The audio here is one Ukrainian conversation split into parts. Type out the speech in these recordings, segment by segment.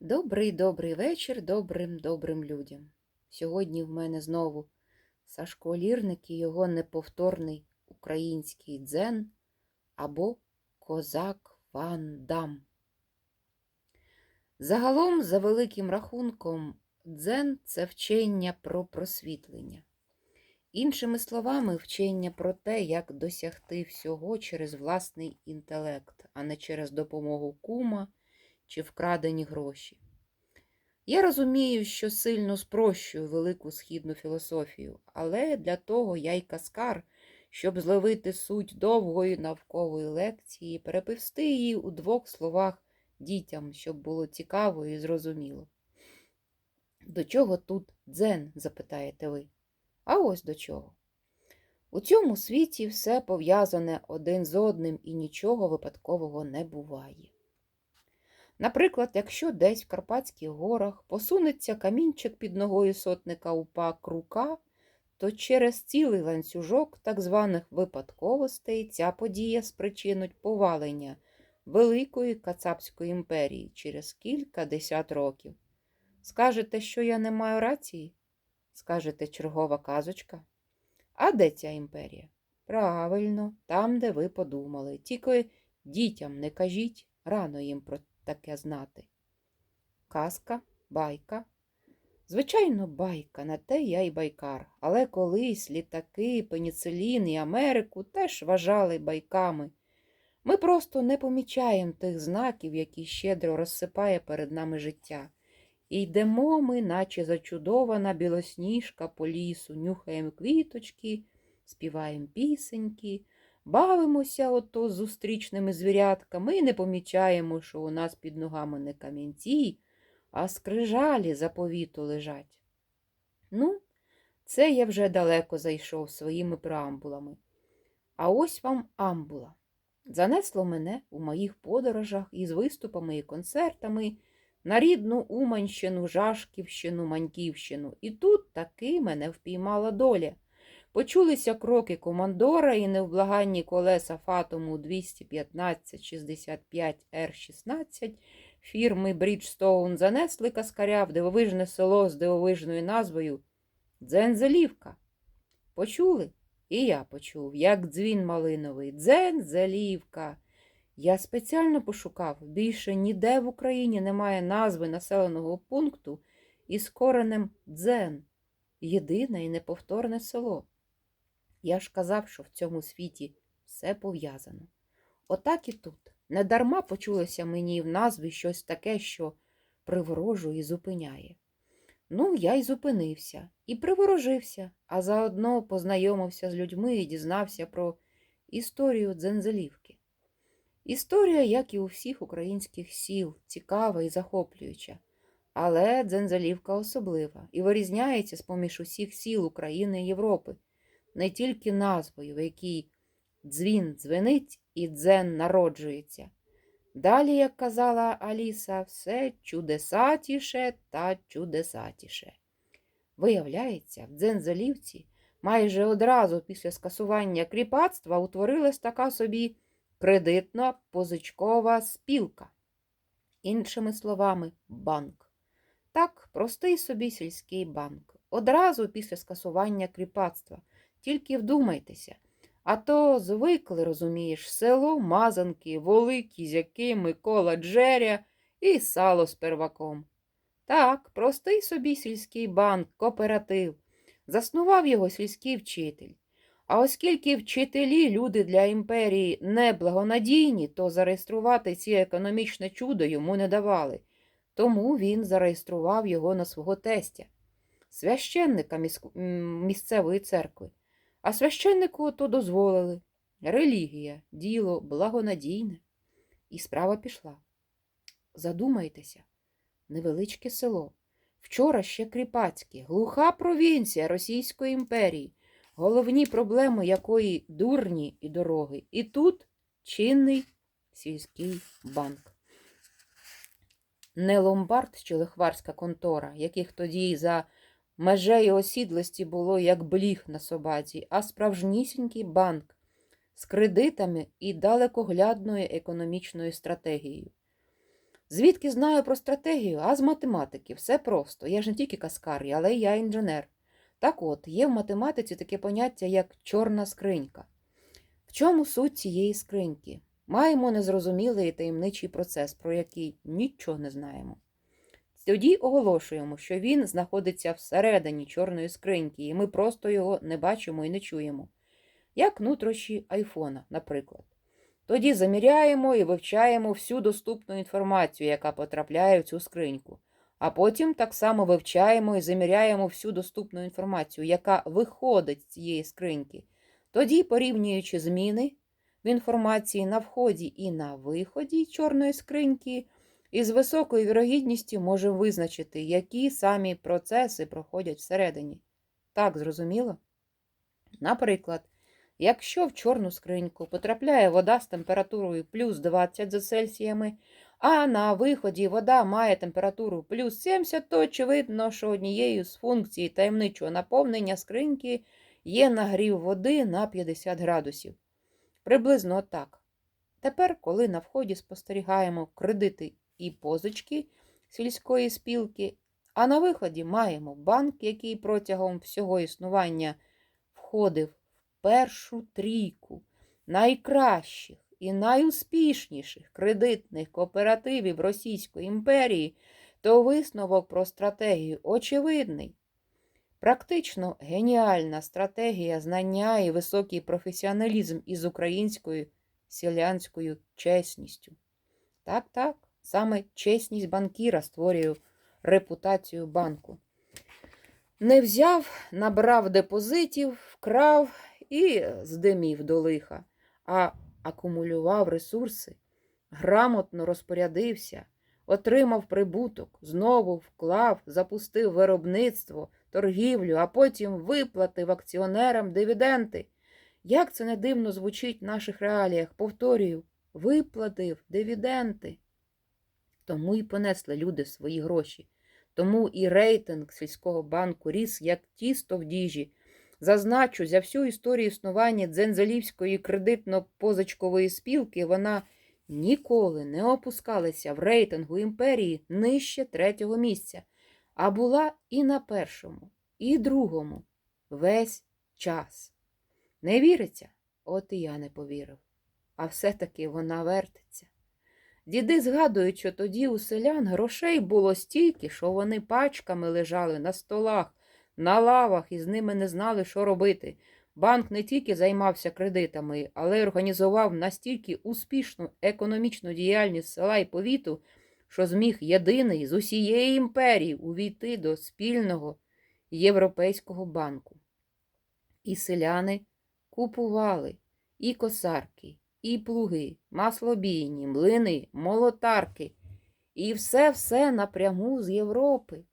Добрий добрий вечір добрим добрим людям. Сьогодні в мене знову Сашко Лірник і його неповторний український дзен або Козак Ван Дам. Загалом, за великим рахунком, дзен це вчення про просвітлення. Іншими словами, вчення про те, як досягти всього через власний інтелект, а не через допомогу кума чи вкрадені гроші. Я розумію, що сильно спрощую велику східну філософію, але для того я й каскар, щоб зловити суть довгої навкової лекції, переписти її у двох словах дітям, щоб було цікаво і зрозуміло. До чого тут дзен, запитаєте ви? А ось до чого. У цьому світі все пов'язане один з одним і нічого випадкового не буває. Наприклад, якщо десь в Карпатських горах посунеться камінчик під ногою сотника упа Крука, то через цілий ланцюжок так званих випадковостей ця подія спричинить повалення Великої Кацапської імперії через кілька десят років. Скажете, що я не маю рації? Скажете, чергова казочка? А де ця імперія? Правильно, там, де ви подумали. Тільки дітям не кажіть, рано їм про таке знати. Казка, байка. Звичайно, байка, на те я й байкар. Але колись літаки, пеніцилін і Америку теж вважали байками. Ми просто не помічаємо тих знаків, які щедро розсипає перед нами життя. І йдемо ми, наче зачудована білосніжка по лісу, нюхаємо квіточки, співаємо пісеньки, бавимося ото зустрічними звірятками і не помічаємо, що у нас під ногами не камінці, а скрижалі заповіту лежать. Ну, це я вже далеко зайшов своїми преамбулами. А ось вам амбула. Занесло мене у моїх подорожах із виступами і концертами на рідну Уманщину, Жашківщину, Маньківщину. І тут таки мене впіймала доля. Почулися кроки командора і невблаганні колеса Фатому 215-65 Р-16 фірми Бріджстоун занесли каскаря в дивовижне село з дивовижною назвою Дзензелівка. Почули? І я почув, як дзвін малиновий. Дзензелівка. Я спеціально пошукав. Більше ніде в Україні немає назви населеного пункту із коренем дзен. Єдине і неповторне село. Я ж казав, що в цьому світі все пов'язано. Отак і тут. Недарма почулося мені в назві щось таке, що приворожує і зупиняє. Ну, я й зупинився і приворожився, а заодно познайомився з людьми і дізнався про історію Дзензелівки. Історія, як і у всіх українських сіл, цікава і захоплююча, але Дзензелівка особлива і вирізняється з поміж усіх сіл України і Європи не тільки назвою, в якій дзвін дзвенить і дзен народжується. Далі, як казала Аліса, все чудесатіше та чудесатіше. Виявляється, в Дзензелівці майже одразу після скасування кріпацтва утворилась така собі кредитна позичкова спілка. Іншими словами, банк. Так, простий собі сільський банк. Одразу після скасування кріпацтва. Тільки вдумайтеся. А то звикли, розумієш, село, мазанки, воли, кізяки, Микола, Джеря і сало з перваком. Так, простий собі сільський банк, кооператив. Заснував його сільський вчитель. А оскільки вчителі, люди для імперії неблагонадійні, то зареєструвати ці економічне чудо йому не давали. Тому він зареєстрував його на свого тестя, священника місцевої церкви. А священнику то дозволили. Релігія, діло благонадійне. І справа пішла. Задумайтеся, невеличке село. Вчора ще кріпацьке, глуха провінція Російської імперії, головні проблеми якої дурні і дороги. І тут чинний сільський банк. Не ломбард чи лихварська контора, яких тоді за Межею осідлості було як бліг на собаці, а справжнісінький банк з кредитами і далекоглядною економічною стратегією. Звідки знаю про стратегію, а з математики. Все просто. Я ж не тільки каскар, але й я інженер. Так от, є в математиці таке поняття, як чорна скринька. В чому суть цієї скриньки? Маємо незрозумілий таємничий процес, про який нічого не знаємо. Тоді оголошуємо, що він знаходиться всередині чорної скриньки, і ми просто його не бачимо і не чуємо. Як нутрощі айфона, наприклад. Тоді заміряємо і вивчаємо всю доступну інформацію, яка потрапляє в цю скриньку. А потім так само вивчаємо і заміряємо всю доступну інформацію, яка виходить з цієї скриньки. Тоді, порівнюючи зміни в інформації на вході і на виході чорної скриньки, із високою вірогідністю можемо визначити, які самі процеси проходять всередині. Так, зрозуміло? Наприклад, якщо в чорну скриньку потрапляє вода з температурою плюс 20 за Цельсіями, а на виході вода має температуру плюс 70, то очевидно, що однією з функцій таємничого наповнення скриньки є нагрів води на 50 градусів. Приблизно так. Тепер, коли на вході спостерігаємо кредити і позички сільської спілки, а на виході маємо банк, який протягом всього існування входив в першу трійку найкращих і найуспішніших кредитних кооперативів Російської імперії, то висновок про стратегію очевидний. Практично геніальна стратегія знання і високий професіоналізм із українською селянською чесністю. Так, так, саме чесність банкіра створює репутацію банку. Не взяв, набрав депозитів, вкрав і здимів до лиха, а акумулював ресурси, грамотно розпорядився, отримав прибуток, знову вклав, запустив виробництво, торгівлю, а потім виплатив акціонерам дивіденти. Як це не дивно звучить в наших реаліях, повторюю, виплатив дивіденти. Тому і понесли люди свої гроші. Тому і рейтинг сільського банку ріс, як тісто в діжі. Зазначу, за всю історію існування Дзензелівської кредитно-позичкової спілки вона ніколи не опускалася в рейтингу імперії нижче третього місця, а була і на першому, і другому весь час. Не віриться? От і я не повірив. А все-таки вона вертиться. Діди згадують, що тоді у селян грошей було стільки, що вони пачками лежали на столах, на лавах і з ними не знали, що робити. Банк не тільки займався кредитами, але й організував настільки успішну економічну діяльність села і повіту, що зміг єдиний з усієї імперії увійти до спільного Європейського банку. І селяни купували і косарки, і плуги, маслобійні, млини, молотарки, і все-все напряму з Європи.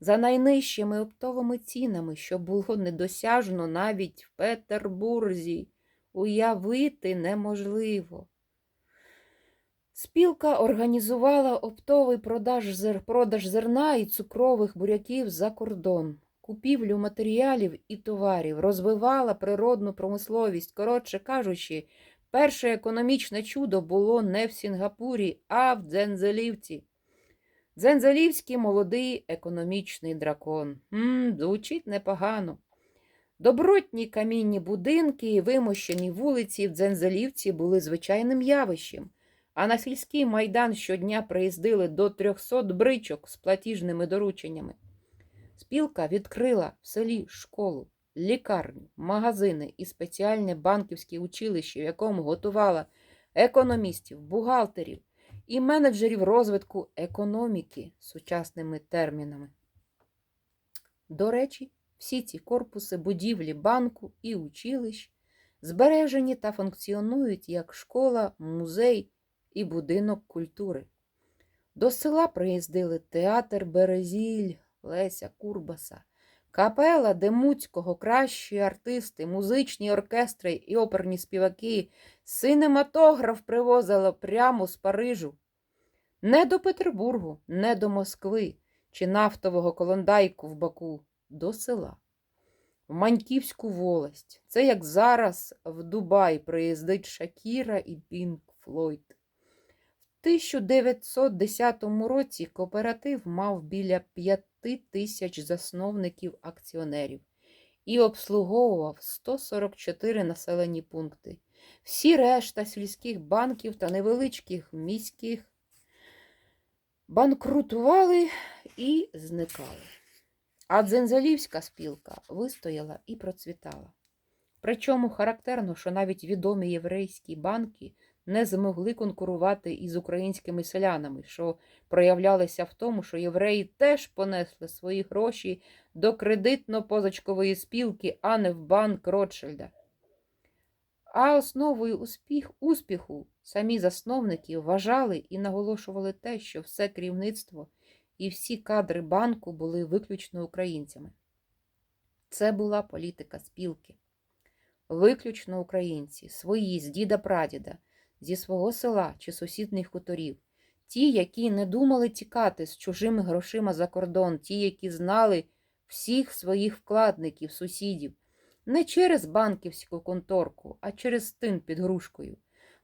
За найнижчими оптовими цінами, що було недосяжно навіть в Петербурзі, уявити неможливо. Спілка організувала оптовий продаж, зер... продаж зерна і цукрових буряків за кордон, купівлю матеріалів і товарів, розвивала природну промисловість. Коротше кажучи, перше економічне чудо було не в Сінгапурі, а в Дзензелівці. Дзензелівський молодий економічний дракон. Мм, звучить непогано. Добротні камінні будинки і вимощені вулиці в Дзензелівці були звичайним явищем, а на сільський майдан щодня приїздили до 300 бричок з платіжними дорученнями. Спілка відкрила в селі школу, лікарню, магазини і спеціальне банківське училище, в якому готувала економістів, бухгалтерів і менеджерів розвитку економіки сучасними термінами. До речі, всі ці корпуси будівлі банку і училищ збережені та функціонують як школа, музей і будинок культури. До села приїздили театр Березіль, Леся Курбаса, капела Демуцького, кращі артисти, музичні оркестри і оперні співаки, синематограф привозила прямо з Парижу. Не до Петербургу, не до Москви чи нафтового колондайку в Баку, до села. В Маньківську волость. Це як зараз в Дубай приїздить Шакіра і Пінк Флойд. В 1910 році кооператив мав біля 5 тисяч засновників акціонерів і обслуговував 144 населені пункти. Всі решта сільських банків та невеличких міських банкрутували і зникали. А Дзензалівська спілка вистояла і процвітала. Причому характерно, що навіть відомі єврейські банки не змогли конкурувати із українськими селянами, що проявлялися в тому, що євреї теж понесли свої гроші до кредитно-позичкової спілки, а не в банк Ротшильда. А основою успіх, успіху самі засновники вважали і наголошували те, що все керівництво і всі кадри банку були виключно українцями. Це була політика спілки. Виключно українці, свої з діда-прадіда, зі свого села чи сусідних хуторів, ті, які не думали тікати з чужими грошима за кордон, ті, які знали всіх своїх вкладників, сусідів, не через банківську конторку, а через тин під грушкою.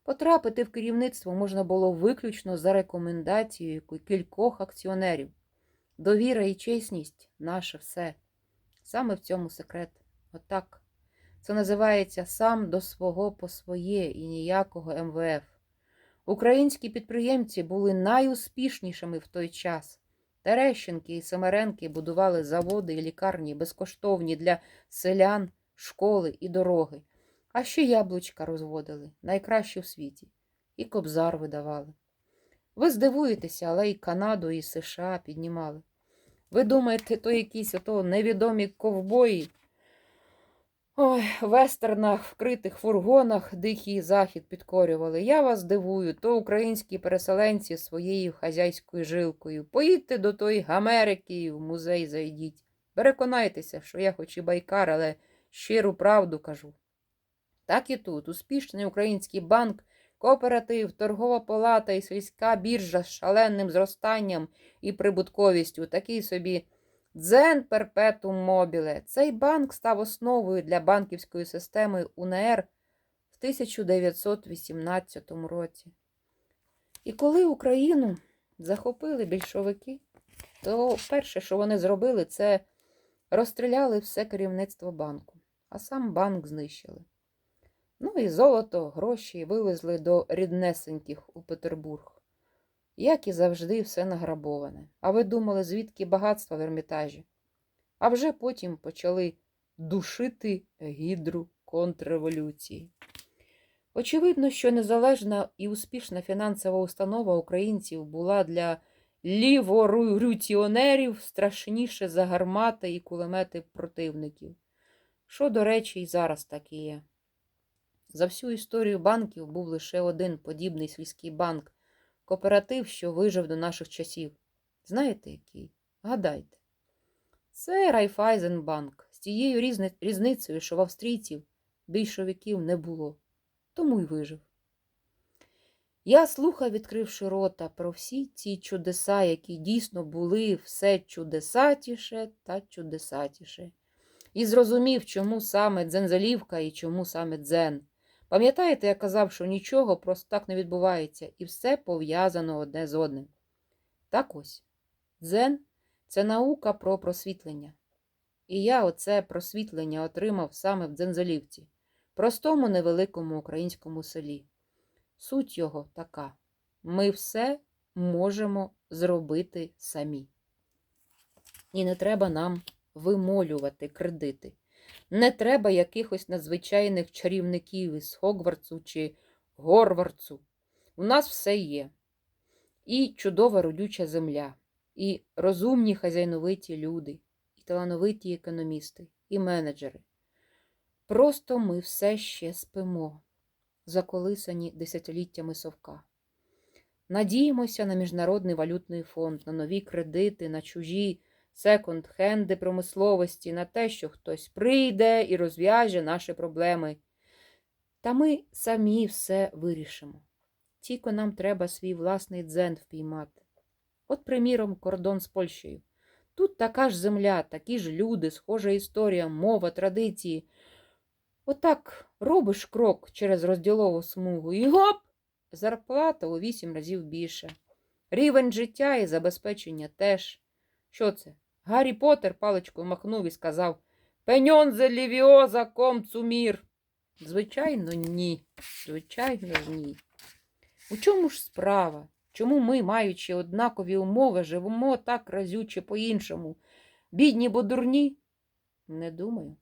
Потрапити в керівництво можна було виключно за рекомендацією кількох акціонерів. Довіра і чесність наше все. Саме в цьому секрет. Отак. Це називається сам до свого по своє і ніякого МВФ. Українські підприємці були найуспішнішими в той час. Терещенки і Семеренки будували заводи і лікарні безкоштовні для селян, школи і дороги. А ще яблучка розводили, найкращі в світі, і кобзар видавали. Ви здивуєтеся, але і Канаду, і США піднімали. Ви думаєте, то якісь ото невідомі ковбої? Ой, в вестернах, вкритих фургонах дикий захід підкорювали. Я вас дивую, то українські переселенці своєю хазяйською жилкою. Поїдьте до тої Америки, в музей зайдіть. Переконайтеся, що я хоч і байкар, але щиру правду кажу. Так і тут успішний український банк, кооператив, торгова палата і сільська біржа з шаленим зростанням і прибутковістю, такий собі дзен перпетум мобіле. Цей банк став основою для банківської системи УНР в 1918 році. І коли Україну захопили більшовики, то перше, що вони зробили, це розстріляли все керівництво банку, а сам банк знищили. Ну і золото, гроші вивезли до ріднесеньких у Петербург. Як і завжди, все награбоване. А ви думали, звідки багатства в Ермітажі? А вже потім почали душити гідру контрреволюції. Очевидно, що незалежна і успішна фінансова установа українців була для ліворюціонерів страшніше за гармати і кулемети противників. Що, до речі, і зараз так і є. За всю історію банків був лише один подібний сільський банк, кооператив, що вижив до наших часів. Знаєте який? Гадайте. Це Райфайзенбанк з тією різни... різницею, що в австрійців більшовиків не було, тому й вижив. Я слухав, відкривши рота, про всі ці чудеса, які дійсно були все чудесатіше та чудесатіше, і зрозумів, чому саме дзензалівка і чому саме дзен. Пам'ятаєте, я казав, що нічого просто так не відбувається, і все пов'язано одне з одним. Так ось, дзен це наука про просвітлення. І я оце просвітлення отримав саме в Дзензалівці, простому невеликому українському селі. Суть його така: ми все можемо зробити самі. І не треба нам вимолювати кредити. Не треба якихось надзвичайних чарівників із Хогвартсу чи Горвардсу. У нас все є. І чудова родюча земля, і розумні хазяйновиті люди, і талановиті економісти, і менеджери. Просто ми все ще спимо, заколисані десятиліттями совка. Надіємося на Міжнародний валютний фонд, на нові кредити, на чужі секонд-хенди промисловості, на те, що хтось прийде і розв'яже наші проблеми. Та ми самі все вирішимо. Тільки нам треба свій власний дзен впіймати. От, приміром, кордон з Польщею. Тут така ж земля, такі ж люди, схожа історія, мова, традиції. Отак робиш крок через розділову смугу і гоп! зарплата у вісім разів більше. Рівень життя і забезпечення теж. Що це? Гаррі Поттер паличкою махнув і сказав Пеньонзе лівіоза ком цумір. Звичайно, ні. Звичайно ні. У чому ж справа? Чому ми, маючи однакові умови, живемо так разюче по-іншому? Бідні, бо дурні? Не думаю.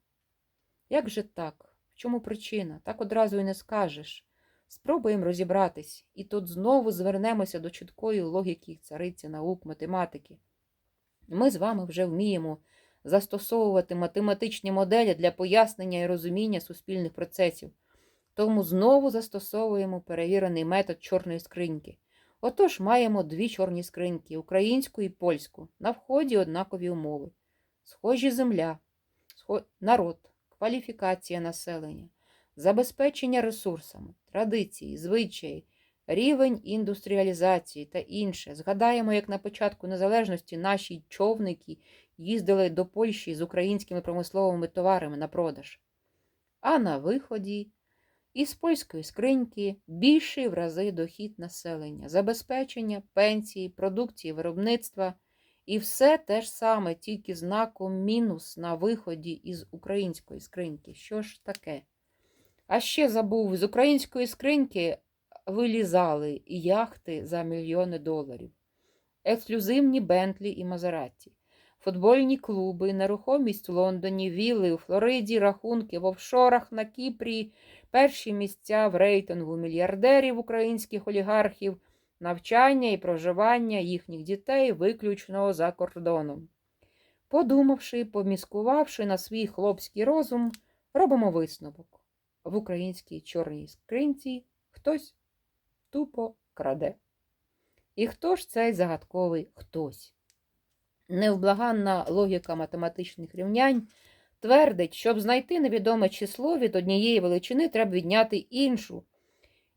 Як же так? В чому причина? Так одразу і не скажеш. Спробуємо розібратись, і тут знову звернемося до чіткої логіки цариці наук математики. Ми з вами вже вміємо застосовувати математичні моделі для пояснення і розуміння суспільних процесів. Тому знову застосовуємо перевірений метод чорної скриньки. Отож, маємо дві чорні скриньки українську і польську. На вході однакові умови. Схожі земля, народ, кваліфікація населення, забезпечення ресурсами, традиції, звичаї, рівень індустріалізації та інше. Згадаємо, як на початку незалежності наші човники їздили до Польщі з українськими промисловими товарами на продаж. А на виході із польської скриньки більший в рази дохід населення, забезпечення, пенсії, продукції виробництва і все те ж саме, тільки знаком мінус на виході із української скриньки. Що ж таке? А ще забув, з української скриньки вилізали яхти за мільйони доларів, ексклюзивні Бентлі і Мазераті, футбольні клуби, нерухомість в Лондоні, вілли у Флориді, рахунки в офшорах на Кіпрі, перші місця в рейтингу мільярдерів українських олігархів, навчання і проживання їхніх дітей виключно за кордоном. Подумавши, поміскувавши на свій хлопський розум, робимо висновок. В українській чорній скринці хтось тупо краде. І хто ж цей загадковий хтось? Невблаганна логіка математичних рівнянь твердить, щоб знайти невідоме число від однієї величини, треба відняти іншу.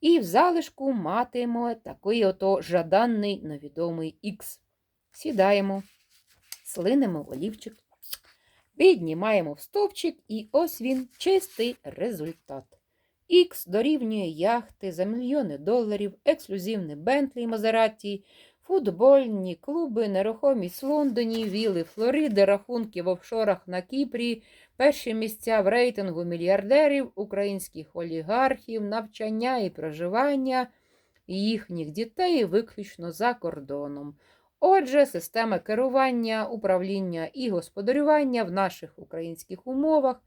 І в залишку матимемо такий ото жаданний невідомий х. Сідаємо, слинемо олівчик, піднімаємо в стовпчик, і ось він чистий результат. Х дорівнює яхти за мільйони доларів, ексклюзивні Бентлі і Мазераті, футбольні клуби, нерухомість в Лондоні, віли Флориди, рахунки в офшорах на Кіпрі, перші місця в рейтингу мільярдерів, українських олігархів, навчання і проживання їхніх дітей виключно за кордоном. Отже, система керування, управління і господарювання в наших українських умовах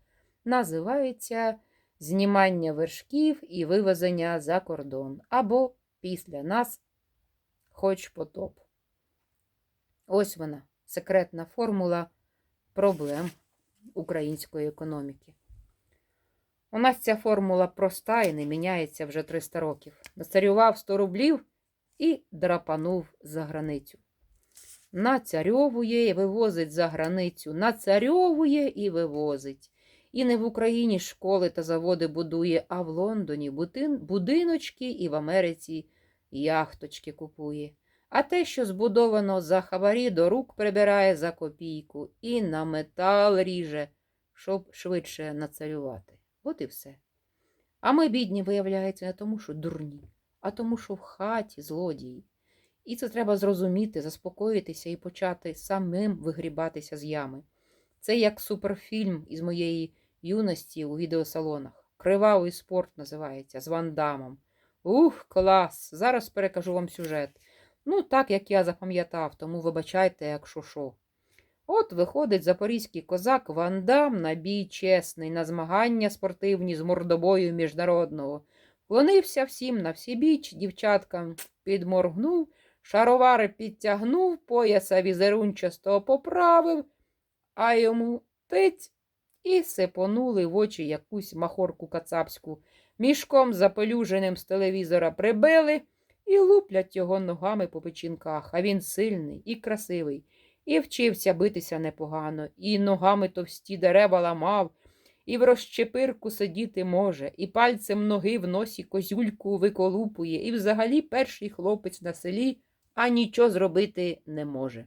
називається знімання вершків і вивезення за кордон, або після нас хоч потоп. Ось вона, секретна формула проблем української економіки. У нас ця формула проста і не міняється вже 300 років. Нацарював 100 рублів і драпанув за границю. Нацарьовує і вивозить за границю, нацарьовує і вивозить. І не в Україні школи та заводи будує, а в Лондоні будин, будиночки і в Америці яхточки купує. А те, що збудовано за хабарі, до рук прибирає за копійку і на метал ріже, щоб швидше нацарювати. От і все. А ми, бідні, виявляється, не тому, що дурні, а тому, що в хаті злодії. І це треба зрозуміти, заспокоїтися і почати самим вигрібатися з ями. Це як суперфільм із моєї юності у відеосалонах. Кривавий спорт називається з Вандамом. Ух, клас! Зараз перекажу вам сюжет. Ну, так як я запам'ятав, тому вибачайте, якщо що. От виходить запорізький козак Вандам на бій чесний, на змагання спортивні з мордобою міжнародного. Вклонився всім на всі біч, дівчаткам підморгнув, шаровари підтягнув, пояса візерунчастого поправив, а йому тиць і сипонули в очі якусь махорку кацапську. Мішком запелюженим з телевізора прибили і луплять його ногами по печінках. А він сильний і красивий, і вчився битися непогано, і ногами товсті дерева ламав, і в розчепирку сидіти може, і пальцем ноги в носі козюльку виколупує, і взагалі перший хлопець на селі, а нічого зробити не може.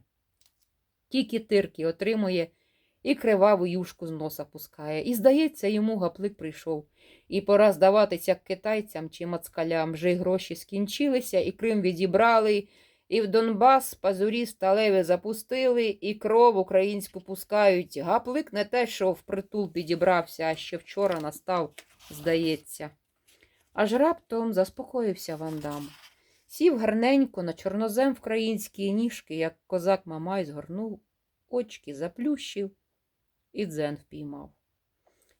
Тільки тирки отримує і криваву юшку з носа пускає. І, здається, йому гаплик прийшов. І пора здаватися китайцям чи мацкалям. Вже й гроші скінчилися, і Крим відібрали, і в Донбас пазурі сталеві запустили, і кров українську пускають. Гаплик не те, що впритул підібрався, а ще вчора настав, здається. Аж раптом заспокоївся Вандам. Сів гарненько на чорнозем вкраїнські ніжки, як козак Мамай згорнув, очки заплющив і дзен впіймав.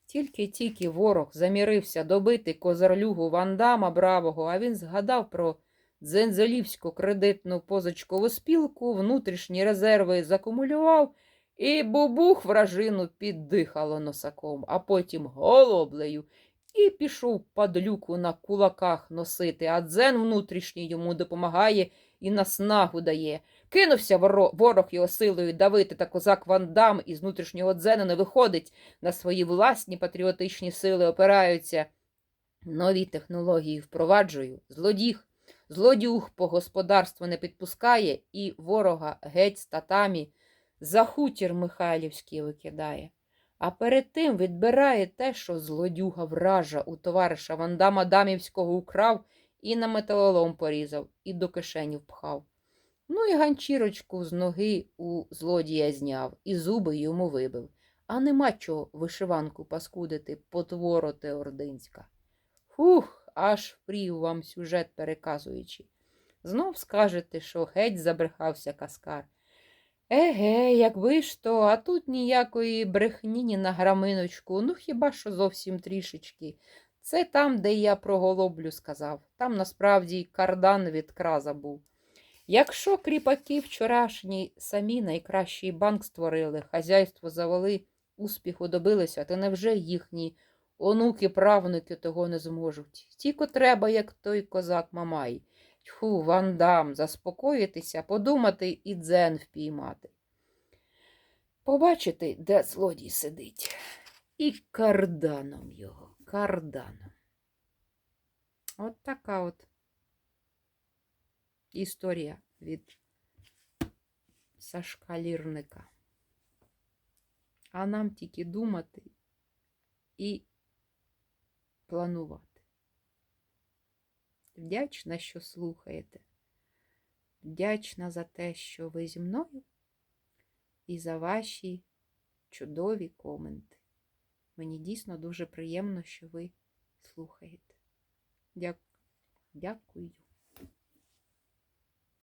Тільки-тільки ворог замірився добити козарлюгу Вандама бравого, а він згадав про дзензелівську кредитну позичкову спілку, внутрішні резерви закумулював і бубух вражину піддихало носаком, а потім голоблею і пішов падлюку на кулаках носити, а дзен внутрішній йому допомагає і наснагу дає. Кинувся ворог його силою давити, та козак Вандам із внутрішнього дзену не виходить, на свої власні патріотичні сили опираються. Нові технології впроваджую, злодіг, злодюг по господарству не підпускає і ворога геть з татамі за хутір Михайлівський викидає. А перед тим відбирає те, що злодюга вража у товариша Вандама Дамівського украв і на металолом порізав, і до кишені впхав. Ну і ганчірочку з ноги у злодія зняв, і зуби йому вибив. А нема чого вишиванку паскудити, потвороте ординська. Фух, аж впрів вам сюжет переказуючи. Знов скажете, що геть забрехався каскар. Еге, якби ж то, а тут ніякої брехні ні на граминочку, ну хіба що зовсім трішечки. Це там, де я про голоблю сказав. Там насправді кардан від краза був. Якщо кріпаки вчорашні самі найкращий банк створили, хазяйство завели, успіху добилися, то невже їхні онуки, правнуки того не зможуть? Тільки треба, як той козак Мамай. Тьху, вандам, заспокоїтися, подумати і дзен впіймати. Побачити, де злодій сидить. І карданом його, карданом. От така от історія від Сашка Лірника. А нам тільки думати і планувати. Вдячна, що слухаєте. Вдячна за те, що ви зі мною, і за ваші чудові коменти. Мені дійсно дуже приємно, що ви слухаєте. Дякую.